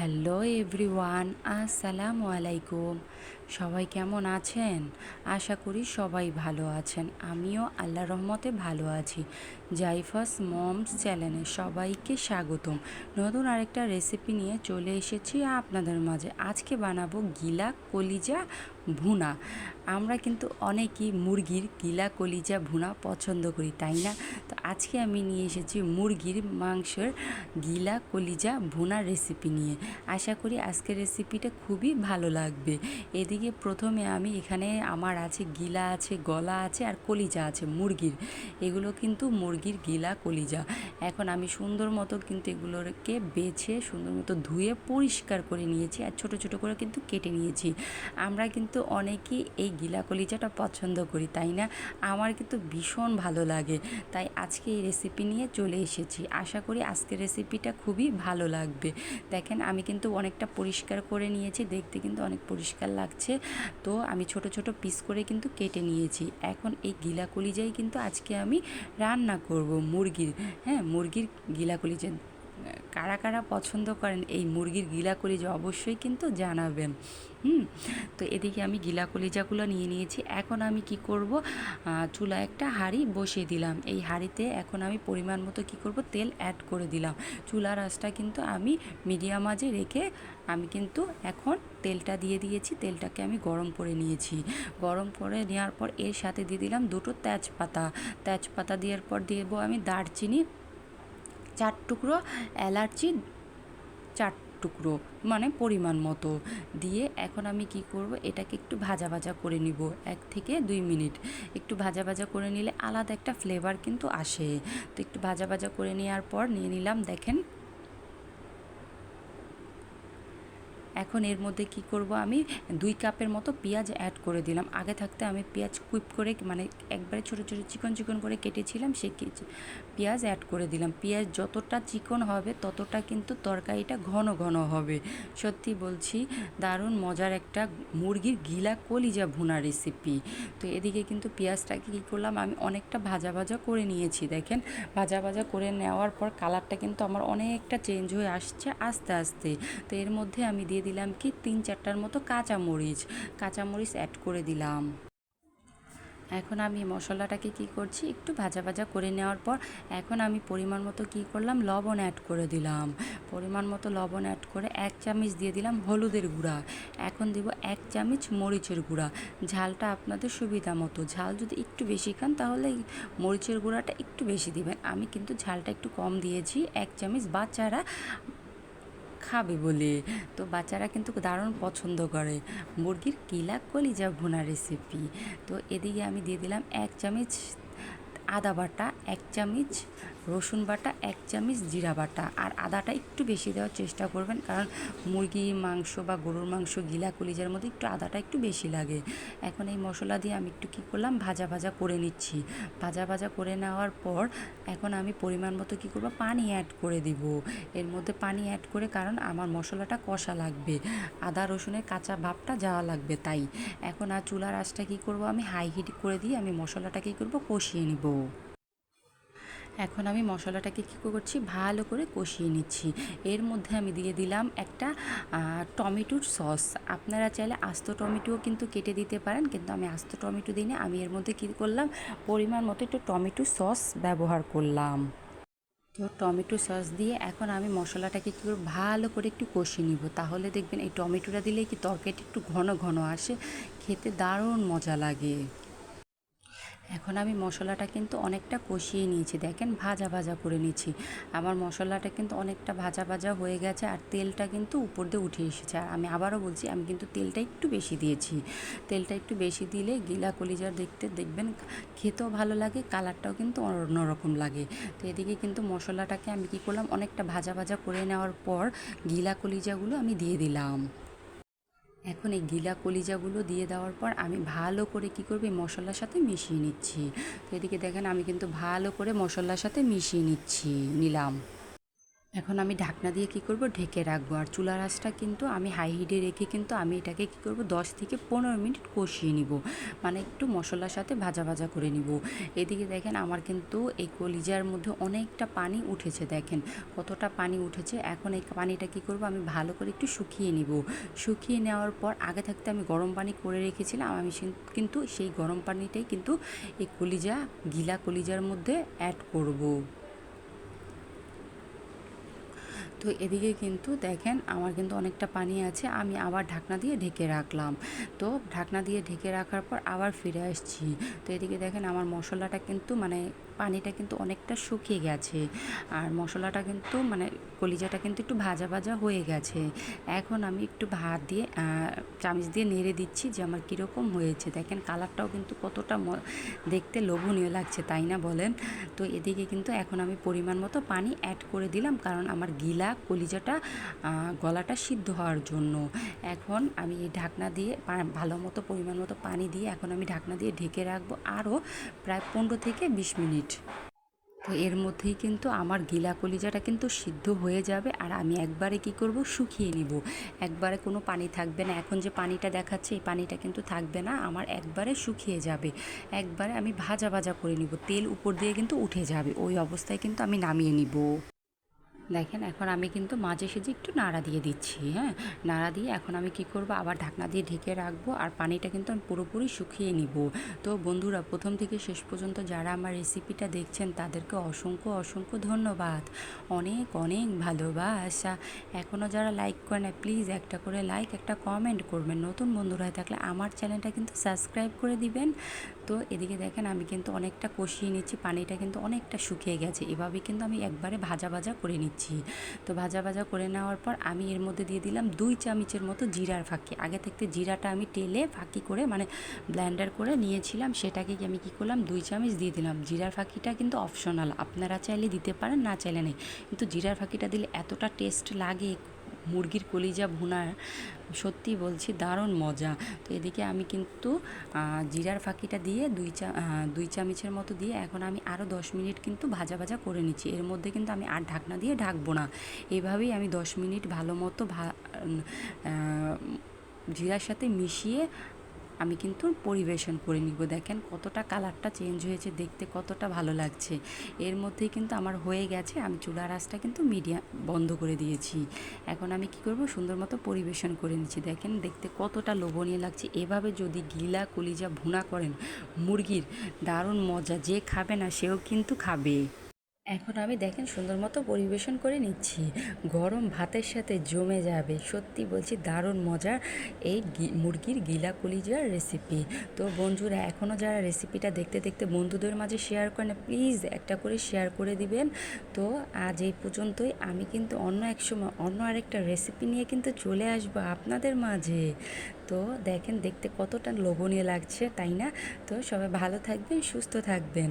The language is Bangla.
হ্যালো এভরিওয়ান আসসালামু আলাইকুম সবাই কেমন আছেন? আশা করি সবাই ভালো আছেন। আমিও আল্লাহ রহমতে ভালো আছি। জাইফাস মমস চ্যানেলে সবাইকে স্বাগতম। নতুন আরেকটা রেসিপি নিয়ে চলে এসেছি আপনাদের মাঝে। আজকে বানাবো গিলা কলিজা ভুনা। আমরা কিন্তু অনেকেই মুরগির গিলা কলিজা ভুনা পছন্দ করি, তাই না? তো আজকে আমি নিয়ে এসেছি মুরগির মাংসের গিলা কলিজা ভুনা রেসিপি নিয়ে। আশা করি আজকের রেসিপিটা খুবই ভালো লাগবে। এদিকে প্রথমে আমি এখানে আমার আছে গিলা আছে, গলা আছে আর কলিজা আছে, মুরগির। এগুলো কিন্তু মুরগির গিলা, কলিজা। এখন আমি সুন্দর মতো কিন্তু এগুলোকে বেছে, সুন্দর মতো ধুয়ে পরিষ্কার করে নিয়েছি আর ছোট ছোট করে কিন্তু কেটে নিয়েছি। আমরা কিন্তু অনেকেই এই গিলা, কলিজাটা পছন্দ করি, তাই না? আমার কিন্তু ভীষণ ভালো লাগে। তাই আজকে এই রেসিপি নিয়ে চলে এসেছি। আশা করি আজকের রেসিপিটা খুবই ভালো লাগবে। দেখেন আমি কিন্তু অনেকটা পরিষ্কার করে নিয়েছি, দেখতে কিন্তু অনেক পরিষ্কার লাগছে। তো আমি ছোট ছোট পিস করে কিন্তু কেটে নিয়েছি। এখন এই গিলা কলিজাই কিন্তু আজকে আমি রান্না করব মুরগির হ্যাঁ মুরগির গিলা কলিজা কারা কারা পছন্দ করেন এই মুরগির গিলা কলিজা অবশ্যই কিন্তু জানাবেন। হুম? তো এদিকে আমি গিলা কলিজাগুলো নিয়ে নিয়েছি। এখন আমি কি করব? চুলা একটা হাঁড়ি বসিয়ে দিলাম। এই হাঁড়িতে এখন আমি পরিমাণ মতো কি করব? তেল অ্যাড করে দিলাম। চুলার আঁচটা কিন্তু আমি মিডিয়াম আজে রেখে আমি কিন্তু এখন তেলটা দিয়ে দিয়েছি। তেলটাকে আমি গরম করে নিয়েছি। গরম করে নেওয়ার পর এর সাথে দিয়ে দিলাম দুটো তেজপাতা। তেজপাতা দেওয়ার পর দেবো আমি দারচিনি চার টুকরো এলাচি, চার টুকরো মানে পরিমাণ মতো দিয়ে এখন আমি কি করব, এটাকে একটু ভাজা ভাজা করে নিব, এক থেকে দুই মিনিট। একটু ভাজা ভাজা করে নিলে আলাদা একটা ফ্লেভার কিন্তু আসে। তো একটু ভাজা ভাজা করে নেওয়ার পর নিয়ে নিলাম, দেখেন এখন এর মধ্যে কি করব আমি? দুই কাপের মতো পেঁয়াজ অ্যাড করে দিলাম। আগে থাকতে আমি পেঁয়াজ কুইপ করে মানে একবারে ছোটো ছোটো, চিকন চিকন করে কেটেছিলাম, সে পেঁয়াজ অ্যাড করে দিলাম। পেঁয়াজ যতটা চিকন হবে, ততটা কিন্তু তরকারিটা ঘন ঘন হবে। সত্যি বলছি, দারুণ মজার একটা মুরগির গিলা কলিজা ভুনা রেসিপি তো এদিকে কিন্তু পেঁয়াজটাকে কী করলাম, আমি অনেকটা ভাজা ভাজা করে নিয়েছি, দেখেন। ভাজা ভাজা করে নেওয়ার পর কালারটা কিন্তু আমার অনেকটা চেঞ্জ হয়ে আসছে আস্তে আস্তে। তো এর মধ্যে আমি দিয়ে দিলাম কি তিন চারটার মতো কাঁচামরিচ। কাঁচামরিচ অ্যাড করে দিলাম। এখন আমি মশলাটাকে কি করছি? একটু ভাজা ভাজা করে নেওয়ার পর এখন আমি পরিমাণ মতো কি করলাম? লবণ অ্যাড করে দিলাম। পরিমাণ মতো লবণ অ্যাড করে এক চামচ দিয়ে দিলাম হলুদের গুঁড়া। এখন দিব এক চামচ মরিচের গুঁড়া। ঝালটা আপনাদের সুবিধা মতো। ঝাল যদি একটু বেশি খান তাহলে মরিচের গুঁড়াটা একটু বেশি দিবেন। আমি কিন্তু ঝালটা একটু কম দিয়েছি। এক চামচ বাচ্চারা খাবে বলে। তো বাচ্চারা কিন্তু দারুণ পছন্দ করে। মুরগির কিলা কলিজা ভুনা রেসিপি তো এদিকে আমি দিয়ে দিলাম এক চামচ আদা বাটা এক চামচ, রসুন বাটা এক চামচ, জিরা বাটা। আর আদাটা একটু বেশি দেওয়ার চেষ্টা করবেন, কারণ মুরগি, মাংস বা গরুর মাংস, গিলা, কলিজার মধ্যে একটু আদাটা একটু বেশি লাগে। এখন এই মশলা দিয়ে আমি একটু কী করলাম, ভাজা ভাজা করে নিচ্ছি। ভাজা ভাজা করে নেওয়ার পর এখন আমি পরিমাণ মতো কী করব, পানি অ্যাড করে দিব। এর মধ্যে পানি অ্যাড করে, কারণ আমার মশলাটা কষা লাগবে। আদা, রসুনের কাঁচা ভাবটা যাওয়া লাগবে তাই। এখন আর চুলার আঁচটা কী করব, আমি হাই হিট করে দিয়ে আমি মশলাটা কী করব, কষিয়ে নিব। এখন আমি মশলাটাকে কী করছি? ভালো করে কষিয়ে নিচ্ছি। এর মধ্যে আমি দিয়ে দিলাম একটা টমেটোর সস। আপনারা চাইলে আস্ত টমেটোও কিন্তু কেটে দিতে পারেন, কিন্তু আমি আস্ত টমেটো দিই না আমি এর মধ্যে কী করলাম? পরিমাণ মতো একটু টমেটো সস ব্যবহার করলাম। তো টমেটো সস দিয়ে এখন আমি মশলাটাকে কী করব? ভালো করে একটু কষিয়ে নিব। তাহলে দেখবেন এই টমেটোটা দিলে কি তরকারিটা একটু ঘন ঘন আসে। খেতে দারুণ মজা লাগে। এখন আমি মশলাটা কিন্তু অনেকটা কষিয়ে নিয়েছি। দেখেন, ভাজা ভাজা করে নিয়েছি আমার মশলাটা কিন্তু অনেকটা ভাজা ভাজা হয়ে গেছে আর তেলটা কিন্তু উপর দিয়ে উঠে এসেছে। আর আমি আবারও বলছি, আমি কিন্তু তেলটা একটু বেশি দিয়েছি। তেলটা একটু বেশি দিলে গিলা কলিজার দেখতে, দেখবেন খেতেও ভালো লাগে, কালারটাও কিন্তু অন্যরকম লাগে। তো এদিকে কিন্তু মশলাটাকে আমি কী করলাম, অনেকটা ভাজা ভাজা করে নেওয়ার পর গিলা কলিজাগুলো আমি দিয়ে দিলাম। এখন এই গিলা কলিজাগুলো দিয়ে দেওয়ার পর আমি ভালো করে কি করব মশলার সাথে মিশিয়ে নিচ্ছি। তো এদিকে দেখেন আমি কিন্তু ভালো করে মশলার সাথে মিশিয়ে নিচ্ছি, নিলাম। এখন আমি ঢাকনা দিয়ে কি করব? ঢেকে রাখব। আর চুলার আঁচটা কিন্তু আমি হাই হিটে রেখে কিন্তু আমি এটাকে কি করব? দশ থেকে পনেরো মিনিট কষিয়ে নিব। মানে একটু মশলার সাথে ভাজা ভাজা করে নিব। এদিকে দেখেন আমার কিন্তু এই কলিজার মধ্যে অনেকটা পানি উঠেছে দেখেন। কতটা পানি উঠেছে? এখন এই পানিটা কি করব? আমি ভালো করে একটু শুকিয়ে নিব। শুকিয়ে নেওয়ার পর আগে থাকতে আমি গরম পানি করে রেখেছিলাম। আমি কিন্তু সেই গরম পানিটাই কিন্তু এই কলিজা, গিলা কলিজার মধ্যে অ্যাড করব। তো এদিকে কিন্তু দেখেন, আমার কিন্তু অনেকটা পানি আছে, আমি আবার ঢাকনা দিয়ে ঢেকে রাখলাম। তো ঢাকনা দিয়ে ঢেকে রাখার পর আবার ফিরে আসছি। তো এদিকে দেখেন, আমার মশলাটা কিন্তু মানে পানিটা কিন্তু অনেকটা শুকিয়ে গেছে। আর মশলাটা কিন্তু মানে কলিজাটা কিন্তু একটু ভাজা ভাজা হয়ে গেছে। এখন আমি একটু ভাত দিয়ে চামচ দিয়ে নেড়ে দিচ্ছি যে আমার কীরকম হয়েছে। দেখেন কালারটাও কিন্তু কতটা দেখতে লোভনীয় লাগছে, তাই না বলেন? তো এদিকে কিন্তু এখন আমি পরিমাণ মতো পানি অ্যাড করে দিলাম কারণ আমার গিলা কলিজাটা গলাটা সিদ্ধ হওয়ার জন্য। এখন আমি এই ঢাকনা দিয়ে ভালো মতো পরিমাণ মতো পানি দিয়ে এখন আমি ঢাকনা দিয়ে ঢেকে রাখব আরও প্রায় পনেরো থেকে বিশ মিনিট। তো এর মধ্যেই কিন্তু আমার গিলা কলিজাটা কিন্তু সিদ্ধ হয়ে যাবে আর আমি একবারে কি করব? শুকিয়ে নিব। একবারে কোনো পানি থাকবে না। এখন যে পানিটা দেখাচ্ছে, এই পানিটা কিন্তু থাকবে না। আমার একবারে শুকিয়ে যাবে। একবারে আমি ভাজা ভাজা করে নিব। তেল উপর দিয়ে কিন্তু উঠে যাবে। ওই অবস্থায় কিন্তু আমি নামিয়ে নিব। দেখেন, এখন আমি কিন্তু মাঝে সেজে একটু নাড়া দিয়ে দিচ্ছি হ্যাঁ? নাড়া দিয়ে এখন আমি কি করব? আবার ঢাকনা দিয়ে ঢেকে রাখব আর পানিটা কিন্তু আমি পুরোপুরি শুকিয়ে নিব। তো বন্ধুরা, প্রথম থেকে শেষ পর্যন্ত যারা আমার রেসিপিটা দেখছেন, তাদেরকে অসংখ্য অসংখ্য ধন্যবাদ। অনেক অনেক ভালোবাসা। এখনও যারা লাইক করে না, প্লিজ একটা করে লাইক, একটা কমেন্ট করবেন। নতুন বন্ধুরা থাকলে আমার চ্যানেলটা কিন্তু সাবস্ক্রাইব করে দিবেন। তো এদিকে দেখেন আমি কিন্তু অনেকটা কষিয়ে নিচ্ছি, পানিটা কিন্তু অনেকটা শুকিয়ে গেছে। এভাবে কিন্তু আমি একবারে ভাজা ভাজা করে নিচ্ছি। তো ভাজা ভাজা করে নেওয়ার পর আমি এর মধ্যে দিয়ে দিলাম দুই চামচের মতো জিরার ফাঁকি। আগে থেকে জিরাটা আমি টেলে ফাঁকি করে মানে ব্ল্যান্ডার করে নিয়েছিলাম, সেটাকে আমি কি করলাম, দুই চামচ দিয়ে দিলাম। জিরার ফাঁকিটা কিন্তু অপশনাল, আপনারা চাইলে দিতে পারেন, না চাইলে নেই। কিন্তু জিরার ফাঁকিটা দিলে এতটা টেস্ট লাগে মুরগির কলিজা ভুনা সত্যি বলছি দারুণ মজা। তো এদিকে আমি কিন্তু জিরার ফাঁকিটা দিয়ে দুই চা দুই চামচের মতো দিয়ে এখন আমি আরও দশ মিনিট কিন্তু ভাজা ভাজা করে নিচ্ছি। এর মধ্যে কিন্তু আমি আর ঢাকনা দিয়ে ঢাকবো না। এভাবেই আমি দশ মিনিট ভালো মতো ভা জিরার সাথে মিশিয়ে আমি কিন্তু পরিবেশন করে নিব। দেখেন কতটা কালারটা চেঞ্জ হয়েছে, দেখতে কতটা ভালো লাগছে। এর মধ্যেই কিন্তু আমার হয়ে গেছে, আমি চুলার আঁচটা কিন্তু মিডিয়াম বন্ধ করে দিয়েছি। এখন আমি কি করব? সুন্দর মতো পরিবেশন করে নিচ্ছি। দেখেন দেখতে কতটা লোভনীয় লাগছে। এভাবে যদি গিলা কলিজা ভুনা করেন, মুরগির দারুণ মজা। যে খাবে না, সেও কিন্তু খাবে। এখন আমি দেখেন সুন্দর মতো পরিবেশন করে নিচ্ছি। গরম ভাতের সাথে জমে যাবে। সত্যি বলছি, দারুণ মজার এই মুরগির গিলা কলিজার রেসিপি তো বন্ধুরা এখনও যারা রেসিপিটা দেখতে দেখতে বন্ধুদের মাঝে শেয়ার করেন প্লিজ একটা করে শেয়ার করে দিবেন। তো আজ এই পর্যন্তই। আমি কিন্তু অন্য এক সময়, অন্য আরেকটা রেসিপি নিয়ে কিন্তু চলে আসব আপনাদের মাঝে। তো দেখেন, দেখতে কতটা লোভনীয় লাগছে, তাই না? তো সবাই ভালো থাকবেন, সুস্থ থাকবেন।